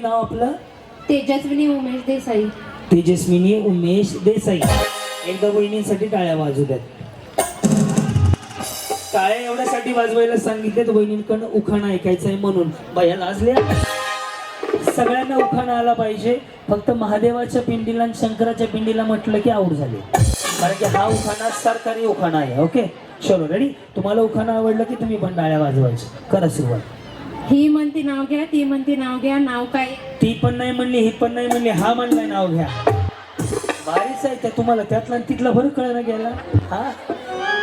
नाव आपलं? तेजस्विनी उमेश देसाई. तेजस्विनी उमेश देसाई. एकदा वहिनींसाठी टाळ्या वाजू द्यात. टाळ्या एवढ्यासाठी वाजवायला सांगितलेत वहिनींकडनं उखाणा ऐकायचा आहे म्हणून. बाया लाजल्या? सगळ्यांना उखाणा आला पाहिजे. फक्त महादेवाच्या पिंडीला आणि शंकराच्या पिंडीला म्हटलं की आऊट झाले. कारण की हा उखाणा सरकारी उखाणा आहे ओके चलो रेडी तुम्हाला उखाणा आवडलं की तुम्ही पण टाळ्या वाजवायचे करा सुरुवात. ही म्हणती नाव घ्या ती म्हणती नाव घ्या नाव काय? ती पण नाही म्हणली ही पण नाही म्हणली हा म्हणलाय नाव घ्या. भारीच आहे त्या तुम्हाला त्यातला आणि तिथला फरक कळायला गेला हा?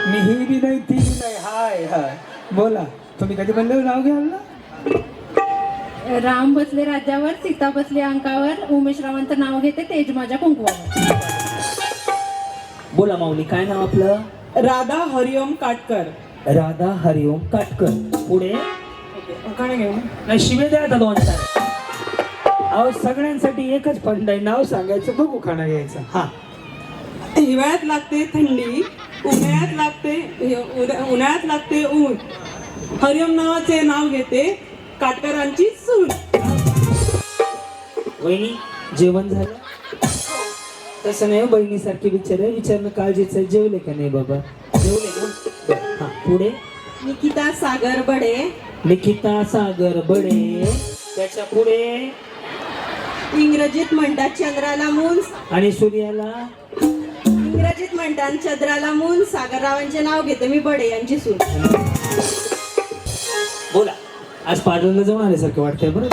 मी ही बी नाही ती बी नाही हाय हाय. बोला तुम्ही कधी म्हणलं नाव घ्याल ना राम बसले राज्यावर सीता बसले अंकावर उमेश रावांचं नाव घेते तेज माझ्या कुंकवावर. बोला माऊली काय नाव आपलं? राधा हरिओम काटकर. राधा हरिओम काटकर. पुढे? काय घेऊ नाही शिवे द्या आता दोन चार. अहो सगळ्यांसाठी एकच फंड आहे. नाव सांगायचं बघू खाना घ्यायचं. हा. हिवाळ्यात लागते थंडी उन्हाळ्यात लागते उन्हा- उन्हाळ्यात लागते ऊन. हरिओम नावाचे नाव घेते काटकरांची सून. वहिनी जेवण झालं? तसं नाही हो, बहिणीसारखी विचार आहे विचारणं काळजीचं आहे. जेवले का नाही बाबा? जेवले का? बरं, हा पुढे? निकिता सागर बडे निकिता सागर बडे. त्याच्या पुढे इंग्रजीत म्हणतात चंद्राला मूल. आणि सूर्याला? इंग्रजीत म्हणतात चंद्राला मूल. सागररावांचे नाव घेते मी बडे यांची सून. बोला. आज पार्लरला जाऊन आल्यासारखं वाटतंय बरं.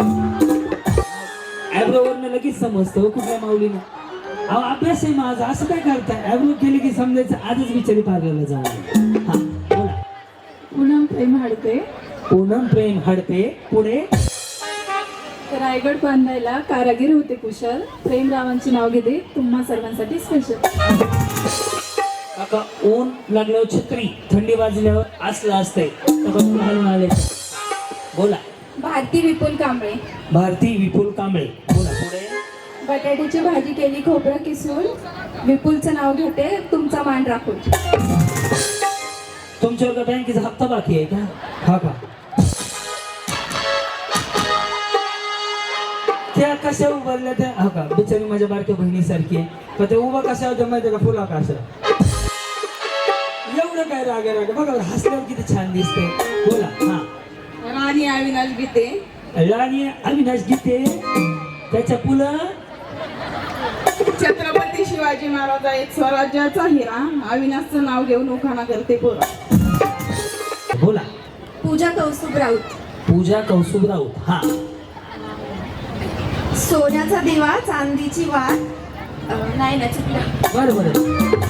ॲब्रोवरनं लगेच समजतं हो कुठल्या माऊलीनं. अहो अभ्यास आहे माझा. असं काय करताय? ॲब्रो केले की समजायचं. आजच बिचारी पार्लरला जाऊन आली. हा बोला. पूनम प्रेम हाडके पूनम प्रेम हडपे पुढे रायगड बांधायला कारागीर होते कुशल. प्रेमरावांचे नाव घेते तुम्हा सर्वांसाठी स्पेशल काका ऊन लागल्यावर छत्री थंडी वाजल्यावर असलं असतंय. बघ घालून आले बोला. भारती विपुल कांबळे. भारती विपुल कांबळे. बोला पुढे. बटाट्याची भाजी केली खोबरं किसून. विपुलचं नाव घेते तुमचा मान राखून. तुमच्यावर का बँकेचा हप्ता बाकी आहे का? हा का? कशा उभारल्या त्या हा का? बिचारी माझ्या बारक्या बहिणीसारखी आहे. पण ते उभा कशा होत्या माहिती का? फुला कशा एवढं काय राग राग बघा हसल्यावर किती छान दिसते बोला. हा. राणी अविनाश गीते. राणी अविनाश गीते. त्याच्या पुलं छत्रपती शिवाजी महाराजा एक स्वराज्याचा हिरा. अविनाशचं नाव घेऊन उखाणा करते पोरा. बोला. पूजा कौस्तुभ राऊत. पूजा कौसुब राऊत. हा. सोन्याचा दिवा चांदीची वाट नाही ना चुकलं. बरं बरं.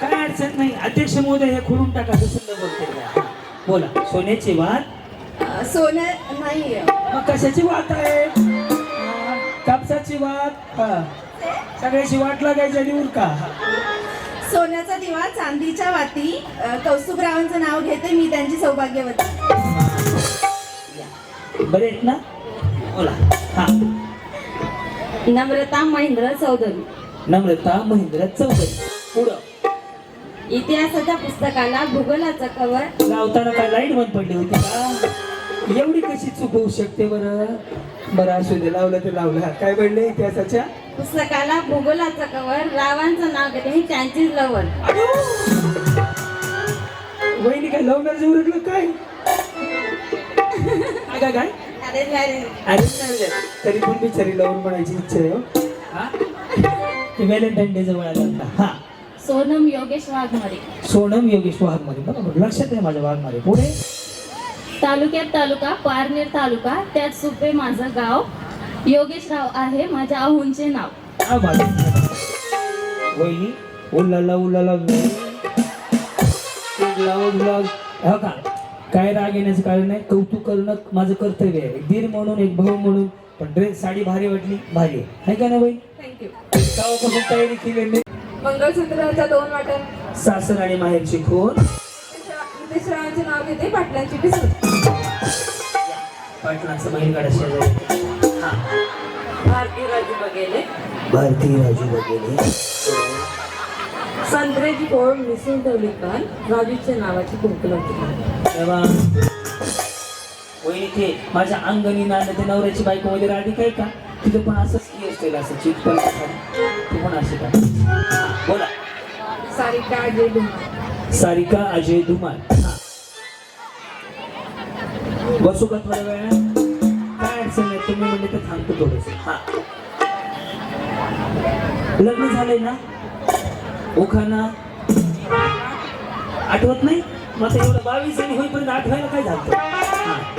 काय अडचण नाही. अध्यक्ष महोदय हे खोलून टाका दुसरं बोलते? बोला सोन्याची वाट सोनं नाही. मग कशाची वाट आहे? कापसाची वाट हा. सगळ्याची वाट लागायची आणि उरका. सोन्याचा दिवा चांदीच्या वाती. कौस्तुभरावांचं नाव घेते मी त्यांची सौभाग्यवती. बरे आहेत ना? बोला. हा. नम्रता महेंद्र चौधरी. नम्रता महेंद्र चौधरी. पुढं. इतिहासाच्या पुस्तकाला भूगोलाचा कवर लावताना काय लाइट बंद पडली होती का? एवढी कशी चूक होऊ शकते बरं? बरं असू दे लावलं ते लावलं. हा, काय पडले इतिहासाच्या? पुस्तकाला भूगोलाचा कवर रावांचं नाव घेते मी त्यांचीच लवण वहिनी काय लव्ह मॅरेज उरकलं काय काय काय? तरी पण बिचारी लवून म्हणायची इच्छा आहे हो. हा? व्हॅलेंटाईन डे जवळ आला होता हा. सोनम योगेश वाघमारे. सोनम योगेश वाघमारे बरोबर. लक्षात आहे माझ्या वाघमारे. पुढे? तालुक्यात तालुका पारनेर तालुका त्यात सुपे माझं गाव. योगेशराव आहे माझ्या आहूंचे नाव. हा वहिनी उल्लाला उल्लाला उल्ला उल्ला. हो का? काय राग येण्याचं कारण नाही. कौतुक करणं माझं कर्तव्य आहे. दीर म्हणून एक भाऊ म्हणून पण ड्रेस साडी भारी वाटली भारी आहे. का ना बाई? थँक्यू तयारी केलेली मंगळसूत्राच्या दोन वाट्या सासर आणि माहेरची खून. नाव घेते पाटलांची पिसून पाटलांचं बैलगाडा शेजारी. हा. भारती राजू बघेले. भारती राजू वगैरे संत्र्याची पोळ मिसळून ठेवली काल राजूच्या नावाची कुंकू तेव्हा वहिनी ते माझ्या अंगणी नांद ते नवऱ्याची बायको वगैरे आधी काय का? तिथे पण असंच की असं चित पण ते पण असे का? बोला. सारिका अजय डुंगर सारिका अजय धुमाल. बसू का थोड्या वेळा काय अडचण नाही तुम्ही म्हणजे तर थांबतो थोडस. हा. लग्न झालंय ना? उखाना आठवत नाही? मग एवढं बावीस आणि होईपर्यंत आठवायला काय झालं?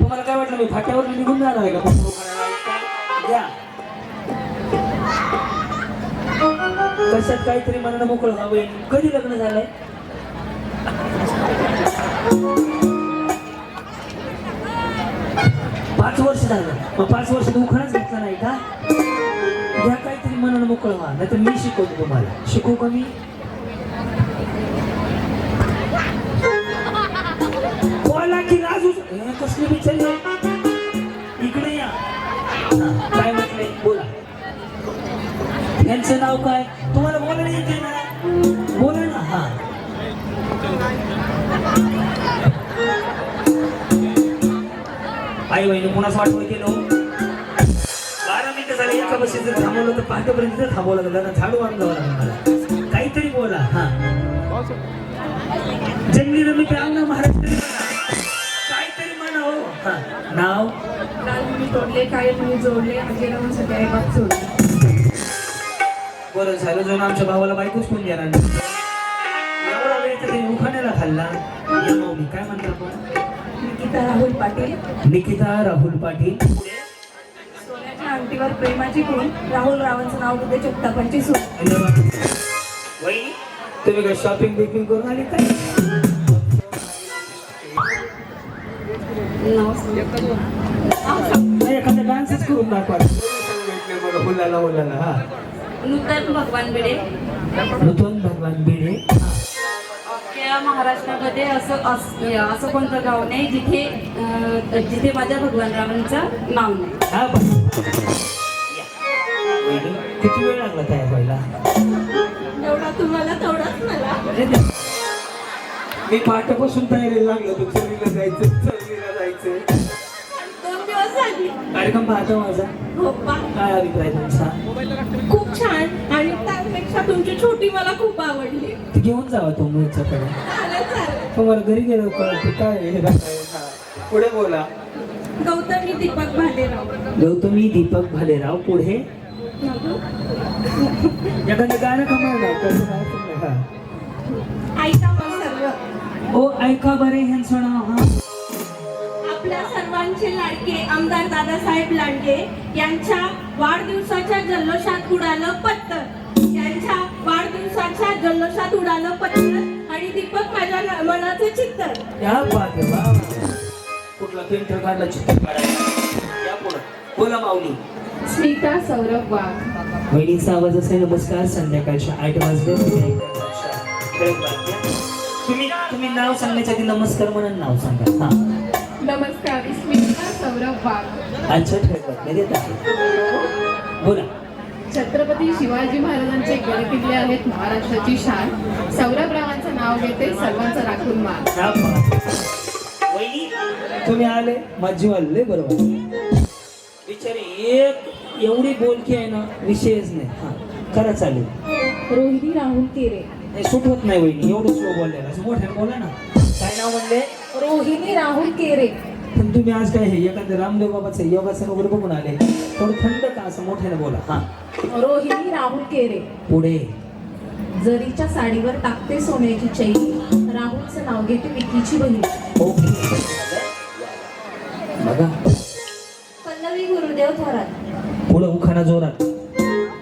तुम्हाला काय वाटलं मी फाट्यावर निघून जाणार आहे का? द्या कशात काहीतरी मनानं मोकळं व्हावं? कधी लग्न झालंय? पाच वर्ष झालं. मग पाच वर्ष उखाणाच घेतला नाही का? मोकळं व्हा नाही तर मी शिकवतो तुम्हाला. शिकू का मी? बोला की राजू हे कसले बिचारी इकडे या. काय म्हटले बोला. यांचं नाव काय? तुम्हाला बोलायला येते ना? बोला ना हा. आई बहिणी कुणाच वाटवं केलं? एका बसेत जर थांबवलं तर पहाटेपर्यंत तिथं थांबवलं लागलं ना झाडू लागलं मला? काहीतरी बोला हा. जंगली रमी आव ना महाराष्ट्र. काहीतरी म्हणा हो हा. नाव? काल मी तोडले काय मी जोडले अजयरावांसाठी आई बाप सोडले बरं झालं जाऊन आमच्या भावाला बायकोच कोण देणार नाही? एवढा वेळ तर त्यांनी उखाण्याला खाल्ला? या माऊली काय म्हणता आपण? निकिता राहुल पाटील. निकिता राहुल पाटील. अंगठीवर प्रेमाची खूण राहुल रावांचं नाव उद्या धन्यवाद. वहिनी तुम्ही काय शॉपिंग बिपिंग करून आली काय एखादा डान्सच करून दाखवा. मला हुलाला हुलाला हा. नूतन भगवान भिडे नूतन भगवान भिडे अख्ख्या महाराष्ट्रामध्ये असं अस- असं कोणतं गाव नाही जिथे जिथे माझ्या भगवानरावांचं नाव नाही. हा किती वेळ लागला तयार व्हायला एवढा तुम्हाला तेवढाच मला. मी पहाटेपासून तयारीला लागलो चरीला जायचं जायचं. कार्यक्रम पाहतो माझा. होप्पा काय अभिप्राय तुमचा? खूप छान. आणि त्यापेक्षा तुमची छोटी मला खूप आवडली. ती घेऊन जावा तो मूळच्याकडे चालेल चालेल. तुम्हाला घरी गेलो कळते काय हे? हा. पुढे बोला. गौतमी दीपक भालेराव. गौतमी दीपक भालेराव पुढे? एखादं गाणं कमाल तुम्ही? हा. ऐका मग सर्व. ओ ऐका बरे ह्यांचं नाव हा. आपल्या सर्वांचे लाडके आमदार दादासाहेब लांडगे यांच्या वाढदिवसाच्या जल्लोषात उडालं पत्तर. यांच्या वाढदिवसाच्या जल्लोषात उडालं पत्तर आणि दीपक माझ्या मनाचं चित्तर. कुठला पेंटर काढला काढायला. बोला माऊली. स्मिता सौरभ वाघ. बहिणीचा आवाज असे नमस्कार. संध्याकाळच्या आठ वाजले. तुम्ही नाव सांगण्याच्या आधी नमस्कार म्हणून नाव सांगा. हा. अच्छा बोला. छत्रपती शिवाजी महाराजांचे गडकिल्ले आहेत महाराष्ट्राची शान. सौरभरावांचं नाव घेते सर्वांचं राखून मान. तुम्ही आले माझी वाले बरोबर. बिचारी एक एवढी बोलकी आहे ना विषयच नाही. हा करा चालेल. रोहिणी राहुल केरे. नाही सूट होत नाही वहिनी एवढं स्लो बोललेलं मोठ्याने बोला ना. काय नाव म्हणले? रोहिणी राहुल केरे. पण तुम्ही आज काय हे एखादं रामदेव बाबाचं योगासन वगैरे बघून आले थोडं थंड का असं मोठ्याने बोला. हा. रोहिणी राहुल केरे. पुढे. जरीच्या साडीवर टाकते सोन्याची चैनी राहुलचं नाव घेते विकीची बहीण. ओके. बघा. पल्लवी गुरुदेव थोरात. पुढं उखाणा जोरात.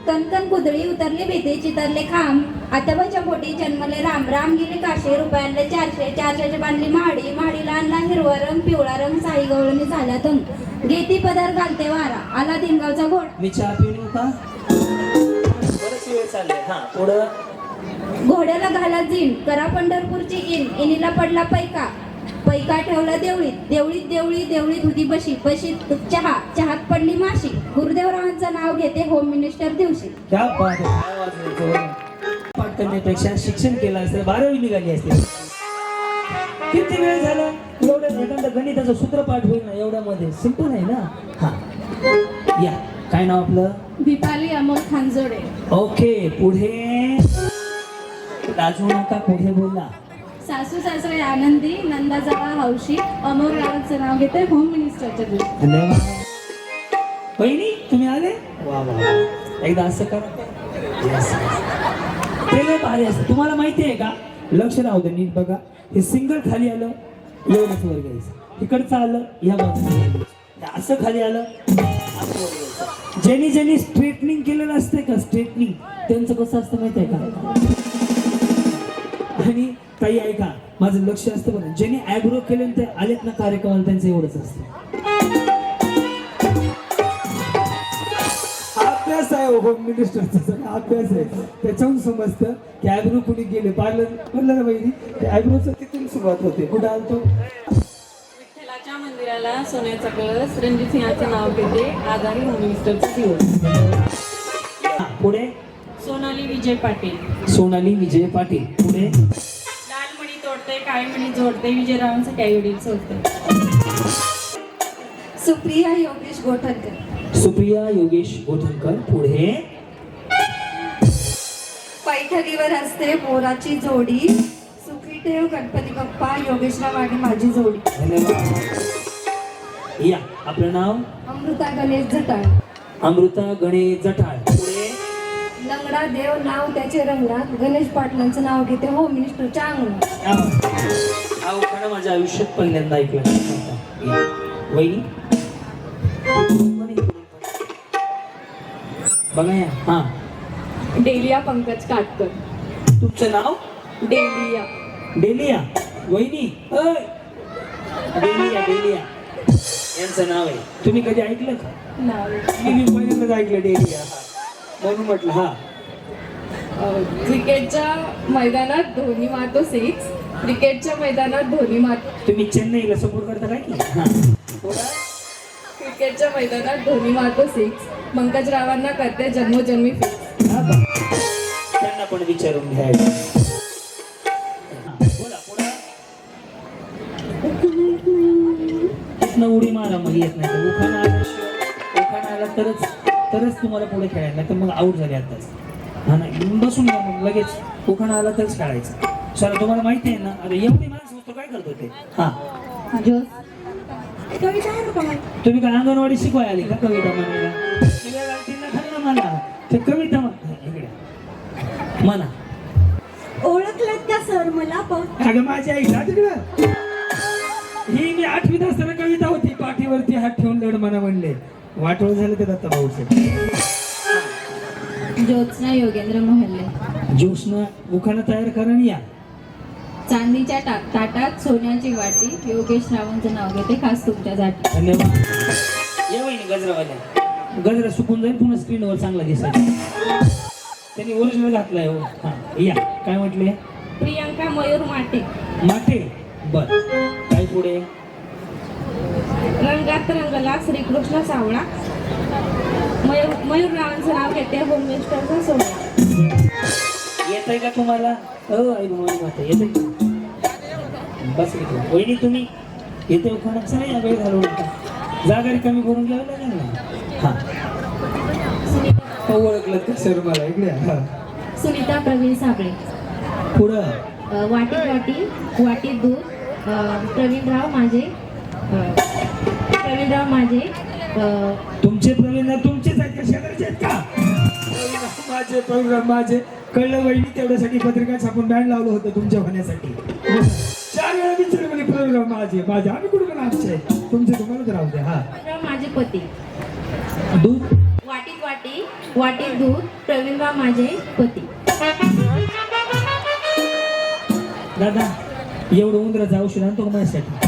कणकण कुदळी उतरले भीती चितरले खांब आताबाच्या पोटी जन्मले राम. राम गेले काशे रुपयांले चारशे चारशेचे बांधली महाडी महाडीला आणला हिरवा रंग पिवळा रंग साई गवळणी झाला तंग. गेती पदार घालते वारा. आला दिनगावचा घोड. मी चहा पिऊन येऊ का? बरंच वेळ चाललंय. हा पुढं? घोड्याला घाला जीन करा पंढरपूरची इन. इनीला पडला पैका. पैका ठेवला देवळीत. देवळीत देवळी देवळीत होती बशी. बशीत चहा चहात पडली माशी. गुरुदेवरावांचं नाव घेते होम मिनिस्टर दिवशी. क्या बात आहे. काय वाजवायचं पाठ करण्यापेक्षा शिक्षण केलं असतं बारावी निघाली असते. किती वेळ झाला? एवढं एखादं गणिताचं सूत्र पाठ होईल ना एवढ्यामध्ये. सिंपल आहे ना? हा. या. काय नाव आपलं? दीपाली अमोल खांजोडे ओके पुढे. लाजू नका पुढे बोला. सासू सासरे आनंदी नंदा जावा हौशी अमोल रावतचं नाव घेते होम मिनिस्टरच्या दिवशी धन्यवाद. बहिणी तुम्ही आले? वा वा वा. एकदा असं करा. ते लय भारी असतं तुम्हाला माहिती आहे का? लक्ष राहू दे नीट बघा. हे सिंगल खाली आलं एवढंच वर घ्यायचं. इकडचं आलं या बाजूला. असं खाली आलं असं वर घ्यायचं. ज्यांनी ज्यांनी स्ट्रेटनिंग केलेलं असते का? स्ट्रेटनिंग त्यांचं कसं असतं माहिती आहे का? आणि ताई ऐका. माझं लक्ष असतं बरं. ज्यांनी ॲग्रो केले ते आलेत ना कार्यक्रमाला त्यांचं एवढंच असतं. अभ्यास आहे होम मिनिस्टरचा सगळा अभ्यास आहे. त्याच्याहून समजतं की ॲग्रो कुणी गेले पार्लर म्हणलं ना बहिणी ते ॲग्रोचं तिथून सुरुवात होते. कुठं आलतो? विठ्ठलाच्या मंदिराला सोन्याचा कळस रणजित सिंहाचं नाव घेते आजारी होम मिनिस्टरचा दिवस. हा, पुढे सोनाली विजय पाटील. सोनाली विजय पाटील. पुढे लाल मणी तोडते काळी मणी जोडते विजयरावांचं काही वडील सोडते सुप्रिया योगेश गोठणकर. सुप्रिया योगेश गोठणकर पुढे. पैठणीवर असते पोराची जोडी. सुखी ठेव गणपती बाप्पा योगेशराव आणि माझी जोडी. धन्यवाद. या आपलं नाव? अमृता गणेश जटाळ. अमृता गणेश जठाळ पुढे लंगडा देव नाव त्याचे रंगणात गणेश पाटलांचं नाव घेते. होम मिनिस्टरच्या अंगणात हा उखाणा माझ्या आयुष्यात पहिल्यांदा ऐकला. या. वहिनी? बघा या. हा. डेलिया पंकज काटकर. तुमचं नाव? डेलिया. डेलिया. वहिनी. Delia Delia. यांचं नाव आहे. तुम्ही कधी ऐकलं का? नाव. मी मी पहिल्यांदाच ऐकलं डेलिया. हा. म्हणून म्हटलं हा. क्रिकेटच्या मैदानात धोनी मारतो सिक्स क्रिकेटच्या मैदानात धोनी मार तुम्ही चेन्नईला सपोर्ट करता काय की? हा. क्रिकेटच्या मैदानात धोनी मारतो सिक्स पंकजरावांना करते जन्मोजन्मी फिक्स हा. त्यांना पण विचारून घ्यायचं. हा, बोला पुढं उडी मारा मग येत नाही तर उखाणा. तरच तुम्हाला पुढे खेळायला नाही तर मग आऊट झाले आताच. हा नाही बसून घ्या मग लगेच. उखाणा आला तरच खेळायचं. सर तुम्हाला माहिती आहे ना अरे एवढी माणसं होतो काय करतो ते हा. तुम्ही काय अंगणवाडी शिकवाय आली का कविता म्हणायला? ना ना मला ते कविता म्हण ओळखलात का सर मला अगं माझी आई जा तिकडं? ही मी आठवीत असताना कविता होती. पाठीवरती हात ठेवून लढ म्हणा म्हणले. वाटोळ झालं ते दत्ता भाऊचे ज्योत्स्ना योगेंद्र मोहल्ले. ज्योत्स्ना उखाणा तयार करा आणि या. चांदीच्या टा- ताटात सोन्याची वाटी योगेश रावांचं नाव घेते खास तुमच्यासाठी धन्यवाद. या वहिनी गजरावाल्या. गजरा सुकून जाईल पुन्हा स्क्रीनवर चांगला दिसेल. त्यांनी ओरिजिनल घातलाय हो. हा या. काय म्हटले? प्रियांका मयूर माटे. माटे? बर. काय पुढे? रंगात रंगला श्रीकृष्ण सावळा मयूर मयूररावांचं नाव घेते होम मिनिस्टरचा सोहळा. येत आहे का तुम्हाला? हो माता येत बस इथे. वहिनी तुम्ही? येते नाही या वेळ घालवू नका. जागा रिकामी करून घ्यावी लागेल ना? हा. हो, ओळखलं का सर मला इकडे हा. सुनीता प्रवीण साबळे. पुढं? अ, वाटीत वाटी वाटीत दूध. प्रवीणराव माझे. प्रवीणराव माझे तुमचे प्रवीण तुमचेच आहेत का? शेजारचे आहेत का? माझे प्रवीणराव माझे. कळलं वहिनी तेवढ्यासाठी पत्रिका छापून बँड लावलं होतं तुमच्या होण्यासाठी. चार वेळा विचारलं म्हणे प्रवीणराव माझे माझे. आम्ही कुठे पण आमचे. तुमचे तुम्हालाच राहू द्या हा. माझे पती. दूध? वाटीत वाटी वाटीत दूध प्रवीणराव माझे पती. दादा एवढं उंदराचं औषध आणतो का माझ्यासाठी?